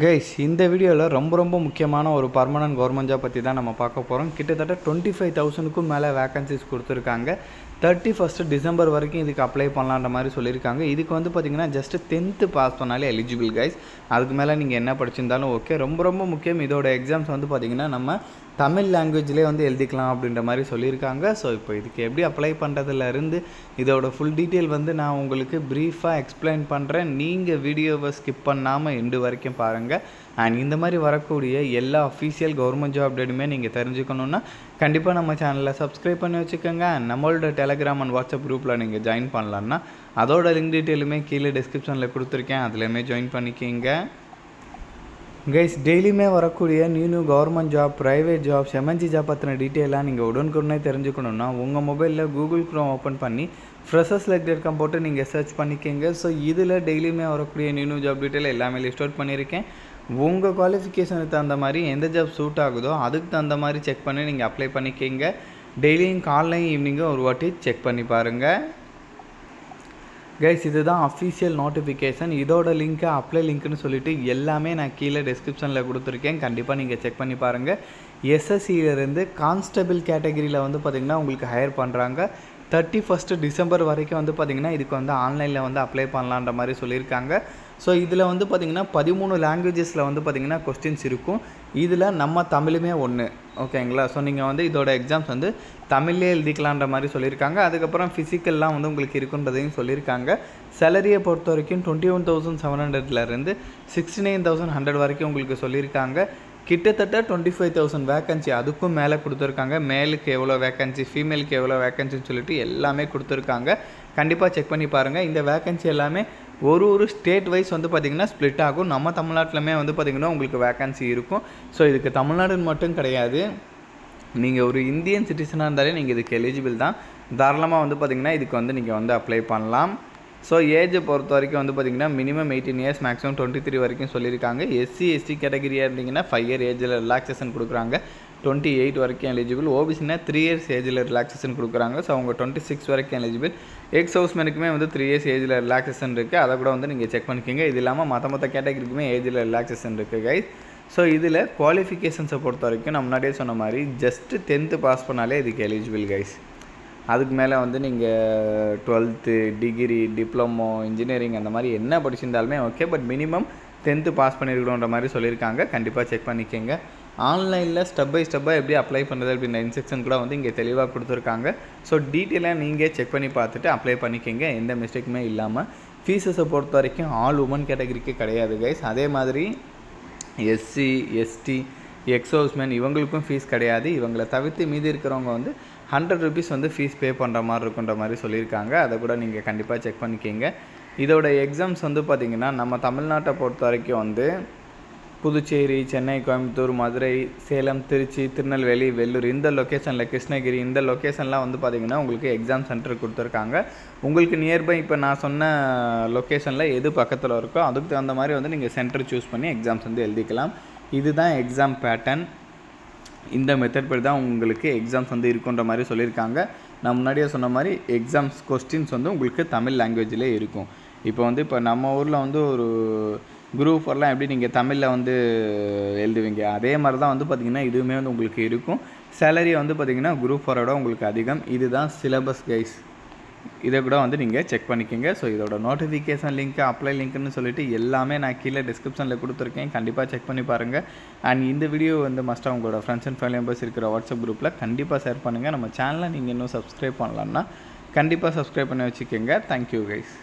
Guys இந்த வீடியோவில் ரொம்ப ரொம்ப முக்கியமான ஒரு பர்மனன்ட் கவர்மெண்ட் ஜாப் பற்றி தான் நம்ம பார்க்க போகிறோம் கிட்டத்தட்ட டுவெண்ட்டி ஃபைவ் தௌசண்ட்க்கும் மேலே வேக்கன்சிஸ் கொடுத்துருக்காங்க. தேர்ட்டி ஃபஸ்ட்டு டிசம்பர் வரைக்கும் இதுக்கு அப்ளை பண்ணலான்ற மாதிரி சொல்லியிருக்காங்க. இதுக்கு வந்து பார்த்திங்கன்னா ஜஸ்ட் டென்த்து பாஸ் பண்ணாலே எலிஜிபிள் கைஸ் அதுக்கு மேலே நீங்கள் என்ன படிச்சிருந்தாலும் ஓகே ரொம்ப ரொம்ப முக்கியம். இதோட எக்ஸாம்ஸ் வந்து பார்த்திங்கன்னா நம்ம தமிழ் லாங்குவேஜ்லேயே வந்து எழுதிக்கலாம் அப்படின்ற மாதிரி சொல்லியிருக்காங்க. ஸோ இப்போ இதுக்கு எப்படி அப்ளை பண்ணுறதுலேருந்து இதோட ஃபுல் டீட்டெயில் வந்து நான் உங்களுக்கு ப்ரீஃபாக எக்ஸ்பிளைன் பண்ணுறேன் நீங்கள் வீடியோவை ஸ்கிப் பண்ணாமல் எண்டு வரைக்கும் பாருங்கள் அண்ட் இந்த மாதிரி வரக்கூடிய எல்லா அஃபீஷியல் கவர்மெண்ட் ஜாப் அப்டேட்டுமே நீங்கள் தெரிஞ்சுக்கணுன்னா கண்டிப்பாக நம்ம சேனலில் சப்ஸ்கிரைப் பண்ணி வச்சுக்கோங்க. அண்ட் நம்மளோட டெலகிராம் அண்ட் வாட்ஸ்அப் குரூப்பில் நீங்கள் ஜாயின் பண்ணலான்னா அதோட லிங்க் டீட்டெயிலுமே கீழே டிஸ்கிரிப்ஷனில் கொடுத்துருக்கேன். அதுலேயுமே ஜாயின் பண்ணிக்கிங்க. கைஸ் டெய்லியுமே வரக்கூடிய new new government job private jobs M N C job பற்றின டீட்டெயிலாக நீங்கள் உடனுக்குடனே தெரிஞ்சுக்கணுன்னா உங்கள் மொபைலில் கூகுள் க்ரோம் ஓப்பன் பண்ணி ஃப்ரெஷர்ஸ் லெக்டர் போட்டு நீங்கள் சர்ச் பண்ணிக்கோங்க. ஸோ இதில் டெய்லியுமே வரக்கூடிய நியூ நியூ ஜாப் டீட்டெயில் எல்லாமே லிஸ்ட் அவுட் பண்ணியிருக்கேன். உங்கள் குவாலிஃபிகேஷனுக்கு தகுந்த மாதிரி எந்த ஜாப் சூட் ஆகுதோ அதுக்கு தகுந்த மாதிரி செக் பண்ணி நீங்கள் அப்ளை பண்ணிக்கோங்க. டெய்லியும் காலையும் ஈவினிங்கும் ஒரு வாட்டி செக் பண்ணி பாருங்கள் கைஸ் இதுதான் அஃபீஷியல் நோட்டிஃபிகேஷன் இதோட லிங்க்கு அப்ளை லிங்க்னு சொல்லிவிட்டு எல்லாமே நான் கீழே டிஸ்கிரிப்ஷனில் கொடுத்துருக்கேன். கண்டிப்பாக நீங்கள் செக் பண்ணி பாருங்கள் எஸ்எஸ்சியிலேருந்து கான்ஸ்டபிள் கேட்டகரியில் வந்து பார்த்திங்கன்னா உங்களுக்கு ஹையர் பண்ணுறாங்க தேர்ட்டி ஃபஸ்ட்டு டிசம்பர் வரைக்கும் வந்து பார்த்திங்கன்னா இதுக்கு வந்து ஆன்லைனில் வந்து அப்ளை பண்ணலான்ற மாதிரி சொல்லியிருக்காங்க. ஸோ இதில் வந்து பார்த்திங்கன்னா பதிமூணு லாங்குவேஜஸில் வந்து பார்த்திங்கன்னா கொஸ்டின்ஸ் இருக்கும். இதில் நம்ம தமிழுமே ஒன்று ஓகேங்களா ஸோ நீங்கள் வந்து இதோட எக்ஸாம்ஸ் வந்து தமிழ்லேயே எழுதிக்கலான்ற மாதிரி சொல்லியிருக்காங்க. அதுக்கப்புறம் ஃபிசிக்கல்லாம் வந்து உங்களுக்கு இருக்குன்றதையும் சொல்லியிருக்காங்க. சேலரியை பொறுத்த வரைக்கும் டுவெண்ட்டி ஒன் தௌசண்ட் செவன் ஹண்ட்ரட்லேருந்து சிக்ஸ்டி நைன் தௌசண்ட் ஹண்ட்ரட் வரைக்கும் உங்களுக்கு சொல்லியிருக்காங்க. கிட்டத்தட்ட டுவெண்ட்டி ஃபைவ் தௌசண்ட் வேக்கன்சி அதுக்கும் மேலே கொடுத்துருக்காங்க. மேலுக்கு எவ்வளோ வேக்கன்சி ஃபீமேலுக்கு எவ்வளோ வேக்கன்சின்னு சொல்லிட்டு எல்லாமே கொடுத்துருக்காங்க. கண்டிப்பாக செக் பண்ணி பாருங்கள் இந்த வேக்கன்சி எல்லாமே ஒரு ஒரு ஸ்டேட் வைஸ் வந்து பார்த்திங்கன்னா ஸ்ப்ளிட் ஆகும். நம்ம தமிழ்நாட்டிலுமே வந்து பார்த்திங்கன்னா உங்களுக்கு வேக்கன்சி இருக்கும். ஸோ இதுக்கு தமிழ்நாடுன்னு மட்டும் கிடையாது. நீங்கள் ஒரு இந்தியன் சிட்டிசனாக இருந்தாலே நீங்கள் இதுக்கு எலிஜிபிள் தான். தாராளமாக வந்து பார்த்திங்கன்னா இதுக்கு வந்து நீங்கள் வந்து அப்ளை பண்ணலாம். ஸோ ஏஜை பொறுத்த வரைக்கும் வந்து பார்த்திங்கன்னா minimum eighteen years maximum twenty three வரைக்கும் சொல்லியிருக்காங்க. எஸ்சி எஸ்டி கேட்டகரியாக இருந்தீங்கன்னா ஃபைவ் இயர் ஏஜில் ரிலாக்ஸேஷன் கொடுக்குறாங்க. டுவெண்ட்டி எயிட் வரைக்கும் எலிஜிபிள் ஓபிசினா த்ரீ இயர்ஸ் ஏஜில் ரிலாக்ஸேஷன் கொடுக்குறாங்க. ஸோ அவங்க டுவெண்ட்டி சிக்ஸ் வரைக்கும் எலிஜிபிள் எக்ஸ் ஹவுஸ்மேனுக்குமே வந்து த்ரீ இயர்ஸ் ஏஜில் ரிலாக்ஸேஷன் இருக்குது அதை கூட வந்து நீங்கள் செக் பண்ணிக்கோங்க. இது இல்லாமல் மற்ற மற்ற கேட்டகரிக்குமே ஏஜில் ரிலாக்ஸேஷன் இருக்குது கைஸ் ஸோ இதில் குவாலிஃபிகேஷன்ஸை பொறுத்த வரைக்கும் நம்ம முன்னாடியே சொன்ன மாதிரி ஜஸ்ட்டு டென்த்து பாஸ் பண்ணாலே இதுக்கு எலிஜிபிள் கைஸ் அதுக்கு மேலே வந்து நீங்கள் டுவெல்த்து டிகிரி டிப்ளமோ இன்ஜினியரிங் அந்த மாதிரி என்ன படிச்சிருந்தாலுமே okay but minimum tenth pass பண்ணியிருக்கணுன்ற மாதிரி சொல்லியிருக்காங்க. கண்டிப்பாக செக் பண்ணிக்கோங்க. ஆன்லைனில் ஸ்டெப் பை ஸ்டெப்பாக எப்படி அப்ளை பண்ணுறது அப்படின்ற இன்ஸ்ட்ரக்ஷன் கூட வந்து இங்கே தெளிவாக கொடுத்துருக்காங்க. ஸோ டீட்டெயிலாக நீங்கள் செக் பண்ணி பார்த்துட்டு அப்ளை பண்ணிக்கோங்க. எந்த மிஸ்டேக்குமே இல்லாமல் ஃபீஸஸை பொறுத்த வரைக்கும் ஆல் உமன் கேட்டகரிக்கு கிடையாது கைஸ் அதே மாதிரி S C S T ex இவங்களுக்கும் ஃபீஸ் கிடையாது. இவங்களை தவிர்த்து மீதி இருக்கிறவங்க வந்து ஹண்ட்ரட் ருபீஸ் வந்து ஃபீஸ் பே பண்ணுற மாதிரி இருக்குன்ற மாதிரி சொல்லியிருக்காங்க. அதை கூட நீங்கள் கண்டிப்பாக செக் பண்ணிக்கிங்க. இதோட எக்ஸாம்ஸ் வந்து பார்த்திங்கன்னா நம்ம தமிழ்நாட்டை பொறுத்த வரைக்கும் வந்து புதுச்சேரி சென்னை கோயம்புத்தூர் மதுரை சேலம் திருச்சி திருநெல்வேலி வெள்ளூர் இந்த லொக்கேஷனில் கிருஷ்ணகிரி இந்த லொக்கேஷன்லாம் வந்து பார்த்திங்கன்னா உங்களுக்கு எக்ஸாம் சென்டர் கொடுத்துருக்காங்க. உங்களுக்கு நியர்பை இப்போ நான் சொன்ன லொக்கேஷனில் எது பக்கத்தில் இருக்கோ அதுக்கு தகுந்த மாதிரி வந்து நீங்கள் சென்டர் சூஸ் பண்ணி எக்ஸாம்ஸ் வந்து எழுதிக்கலாம். இதுதான் எக்ஸாம் பேட்டர்ன் இந்த மெத்தட் படி தான் உங்களுக்கு எக்ஸாம்ஸ் வந்து இருக்குன்ற மாதிரி சொல்லியிருக்காங்க. நான் முன்னாடியே சொன்ன மாதிரி எக்ஸாம்ஸ் கொஸ்டின்ஸ் வந்து உங்களுக்கு தமிழ் லாங்குவேஜிலே இருக்கும். இப்போ வந்து இப்போ நம்ம ஊரில் வந்து ஒரு குரூப் ஃபோர்லாம் எப்படி நீங்கள் தமிழில் வந்து எழுதுவீங்க? அதே மாதிரி தான் வந்து பார்த்திங்கன்னா இதுவுமே வந்து உங்களுக்கு இருக்கும். சேலரி வந்து பார்த்திங்கன்னா குரூப் ஃபோரோட உங்களுக்கு அதிகம். இதுதான் சிலபஸ் கைஸ் இதை கூட வந்து நீங்கள் செக் பண்ணிக்கோங்க. ஸோ இதோட நோட்டிஃபிகேஷன் லிங்க் அப்ளை லிங்க்னு சொல்லிட்டு எல்லாமே நான் கீழே டிஸ்கிரிப்ஷனில் கொடுத்துருக்கேன். கண்டிப்பாக செக் பண்ணி பாருங்கள் அண்ட் இந்த வீடியோ வந்து மஸ்ட்டாக உங்களோட ஃப்ரெண்ட்ஸ் அண்ட் ஃபேமிலி மெம்பர்ஸ் இருக்கிற வாட்ஸ்அப் குரூப்பில் கண்டிப்பாக ஷேர் பண்ணுங்கள் நம்ம சேனலை நீங்கள் இன்னும் சப்ஸ்கிரைப் பண்ணலான்னா கண்டிப்பாக சப்ஸ்கிரைப் பண்ணி வச்சுக்கோங்க. Thank you guys